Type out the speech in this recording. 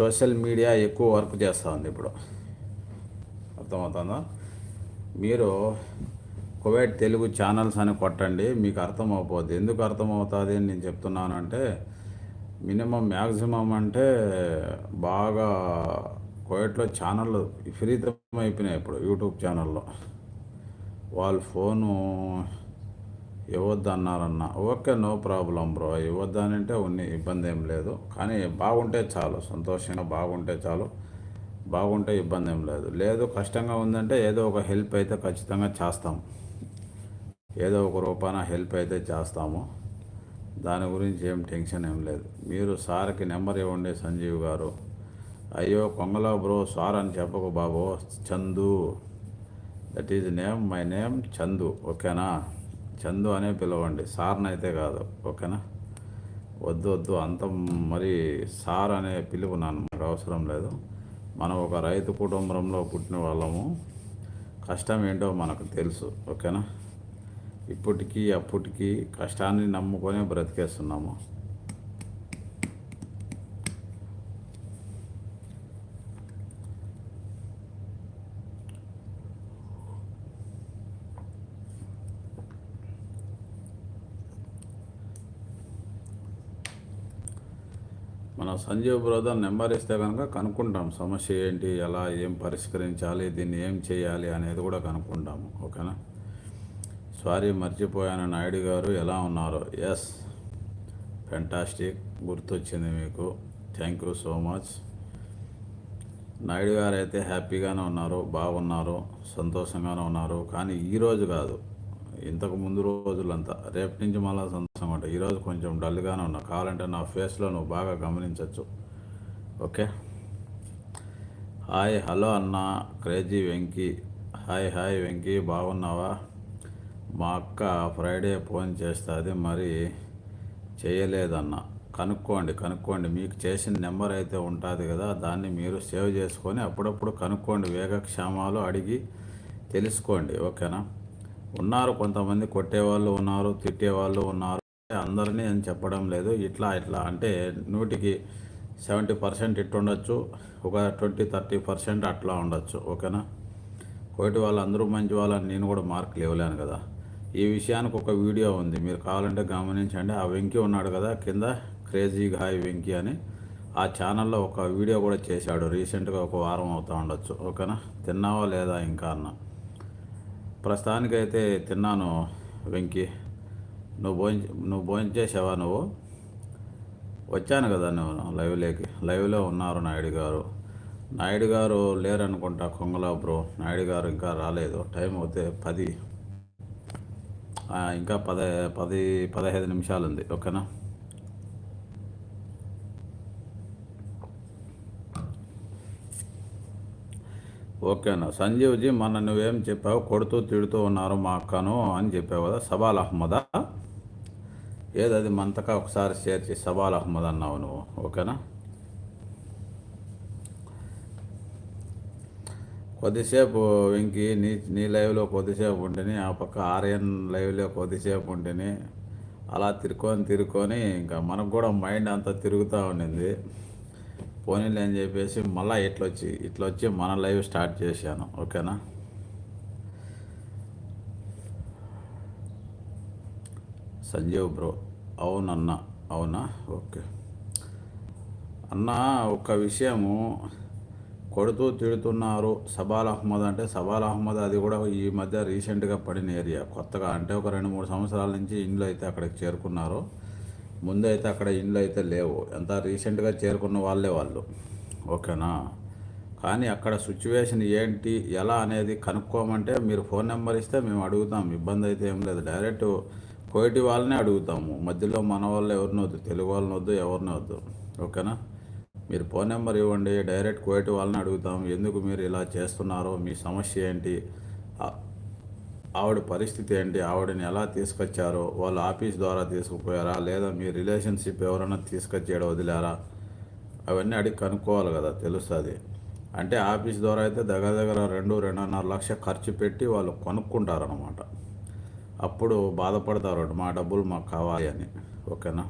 Social media ఎక్కువ work చేస్తూ ఉంది ఇప్పుడు. అర్థమవుతుందా? మీరు కువైట్ తెలుగు ఛానల్స్ అని కొట్టండి మీకు అర్థమవుతుంది ఎందుకు అర్థమవుతుంది అని నేను చెప్తున్నానంటే మినిమం మ్యాక్సిమం అంటే బాగా కువైట్లో ఛానళ్ళు విపరీతం అయిపోయినాయి ఇప్పుడు యూట్యూబ్ ఛానల్లో. వాళ్ళ phone ఇవ్వద్దన్నారన్న. Okay no problem bro. ఇవ్వద్దు అని అంటే ఉన్ని ఇబ్బంది ఏం లేదు. కానీ బాగుంటే చాలు. సంతోషంగా బాగుంటే చాలు. బాగుంటే ఇబ్బంది ఏం లేదు. లేదు కష్టంగా ఉందంటే ఏదో ఒక హెల్ప్ అయితే ఖచ్చితంగా చేస్తాం. ఏదో ఒక రూపాన హెల్ప్ అయితే చేస్తాము. దాని గురించి ఏం టెన్షన్ ఏం లేదు. మీరు సార్కి నెంబర్ ఇవ్వండి సంజీవ్ గారు. అయ్యో కొంగలా బ్రో సార్ అని చెప్పకు బాబు. Chandu. That is name my name Chandu. ఓకేనా? చందు అనే పిలవండి. సార్నైతే అయితే కాదు. ఓకేనా? వద్దు వద్దు. అంత మరి సార్ అనే పిలుపు నన్ను నాకు అవసరం లేదు. మనం ఒక రైతు కుటుంబంలో పుట్టిన వాళ్ళము. కష్టం ఏంటో మనకు తెలుసు. ఓకేనా? ఇప్పటికీ అప్పటికీ కష్టాన్ని నమ్ముకొని బ్రతికేస్తున్నాము. మన సంజీవ్ బ్రదర్ నెంబర్ ఇస్తే కనుక కనుక్కుంటాం సమస్య ఏంటి ఎలా ఏం పరిష్కరించాలి దీన్ని ఏం చేయాలి అనేది కూడా కనుక్కుంటాము ఓకేనా? సారీ మర్చిపోయాను నాయుడు గారు ఎలా ఉన్నారు. ఎస్ ఫెంటాస్టిక్ గుర్తొచ్చింది మీకు. Thank you so much Naidu garu అయితే హ్యాపీగానే ఉన్నారు బాగున్నారు సంతోషంగానే ఉన్నారు. కానీ ఈరోజు కాదు. ఇంతకు ముందు రోజులంతా రేపు నుంచి మళ్ళీ సంతోషంగా ఉంటాయి ఈరోజు కొంచెం డల్గానే ఉన్నా. కావాలంటే నా ఫేస్లో నువ్వు బాగా గమనించవచ్చు ఓకే? హాయ్ హలో అన్న. Crazy Venky. Hi hi Venky. బాగున్నావా? మా అక్క ఫ్రైడే ఫోన్ చేస్తుంది. మరి చేయలేదన్న. కనుక్కోండి కనుక్కోండి. మీకు చేసిన నెంబర్ అయితే ఉంటుంది కదా దాన్ని మీరు సేవ్ చేసుకొని అప్పుడప్పుడు కనుక్కోండి. వేగక్షేమాలు అడిగి తెలుసుకోండి. ఓకేనా? ఉన్నారు కొంతమంది కొట్టేవాళ్ళు ఉన్నారు తిట్టేవాళ్ళు ఉన్నారు. అందరినీ అని చెప్పడం లేదు. ఇట్లా ఇట్లా. అంటే నూటికి సెవెంటీ పర్సెంట్ ఇట్టు ఉండొచ్చు ఒక ట్వంటీ థర్టీ పర్సెంట్ అట్లా ఉండొచ్చు. ఓకేనా? కోటి వాళ్ళు అందరూ మంచి వాళ్ళని నేను కూడా మార్కులు ఇవ్వలేను కదా. ఈ విషయానికి ఒక వీడియో ఉంది. మీరు కావాలంటే గమనించండి. ఆ వెంకీ ఉన్నాడు కదా కింద క్రేజీ హాయ్ వెంకీ అని. ఆ ఛానల్లో ఒక వీడియో కూడా చేశాడు. రీసెంట్గా ఒక వారం అవుతూ ఉండొచ్చు. ఓకేనా? తిన్నావా లేదా ఇంకా అన్న? ప్రస్తుతానికైతే తిన్నాను వెంకీ. నువ్వు భోజనం నువ్వు భోజనం చేసావా నువ్వు? వచ్చాను కదా నేను లైవ్లోకి. లైవ్లో ఉన్నారు నాయుడు గారు. నాయుడు గారు లేరనుకుంటా కొంగలా బ్రో నాయుడు గారు ఇంకా రాలేదు. టైం అవుతే పది. ఇంకా పద పది పదహైదు నిమిషాలు ఉంది ఓకేనా? ఓకేనా. సంజీవ్జీ మన నువ్వేం చెప్పావు? కొడుతూ తిడుతూ ఉన్నారు మా అక్కను అని చెప్పావు కదా సవాల్ అహ్మదా? ఏదది మంతకా ఒకసారి షేర్ చేసి అహ్మద్ అన్నావు నువ్వు ఓకేనా? కొద్దిసేపు వెంకి నీ నీ లైవ్లో కొద్దిసేపు ఉంటేని ఆ పక్క ఆర్యన్ లైవ్లో కొద్దిసేపు ఉంటేని అలా తిరుక్కొని తిరుక్కొని ఇంకా మనకు కూడా మైండ్ అంతా తిరుగుతూ ఉండింది. పోనీలే అని చెప్పేసి మళ్ళీ ఇట్లా వచ్చి ఇట్లా వచ్చి మన లైవ్ స్టార్ట్ చేశాను. ఓకేనా? సంజీవ్ బ్రో. అవునన్నా. అవునా? ఓకే. అన్న ఒక విషయము. కొడుతూ తిడుతున్నారు సబాల్ అహ్మద్ అంటే సబాల్ అహ్మద్ అది కూడా ఈ మధ్య రీసెంట్గా పడిన ఏరియా. కొత్తగా అంటే ఒక రెండు మూడు సంవత్సరాల నుంచి ఇండ్లు అయితే అక్కడికి చేరుకున్నారు. ముందు అయితే అక్కడ ఇండ్లు అయితే లేవు. ఎంత రీసెంట్గా చేరుకున్న వాళ్ళే వాళ్ళు. ఓకేనా? కానీ అక్కడ సిచ్యువేషన్ ఏంటి? ఎలా అనేది కనుక్కోమంటే మీరు ఫోన్ నెంబర్ ఇస్తే మేము అడుగుతాం. ఇబ్బంది అయితే ఏం లేదు. డైరెక్ట్ కోటి వాళ్ళనే అడుగుతాము. మధ్యలో మన వాళ్ళు ఎవరిని వద్దు తెలుగు వాళ్ళని వద్దు ఎవరిని వద్దు. ఓకేనా? మీరు ఫోన్ నెంబర్ ఇవ్వండి. డైరెక్ట్ కోటి వాళ్ళని అడుగుతాం. ఎందుకు మీరు ఇలా చేస్తున్నారో మీ సమస్య ఏంటి? ఆవిడ పరిస్థితి ఏంటి? ఆవిడని ఎలా తీసుకొచ్చారో? వాళ్ళ ఆఫీస్ ద్వారా తీసుకుపోయారా? లేదా మీ రిలేషన్షిప్ ఎవరైనా తీసుకొచ్చేయడం వదిలారా? అవన్నీ అడిగి కనుక్కోవాలి కదా తెలుస్తుంది. అంటే ఆఫీస్ ద్వారా అయితే దగ్గర దగ్గర రెండు రెండున్నర లక్ష ఖర్చు పెట్టి వాళ్ళు కొనుక్కుంటారనమాట అప్పుడు బాధపడతారు మా డబ్బులు మాకు కావాలి అని. ఓకేనా?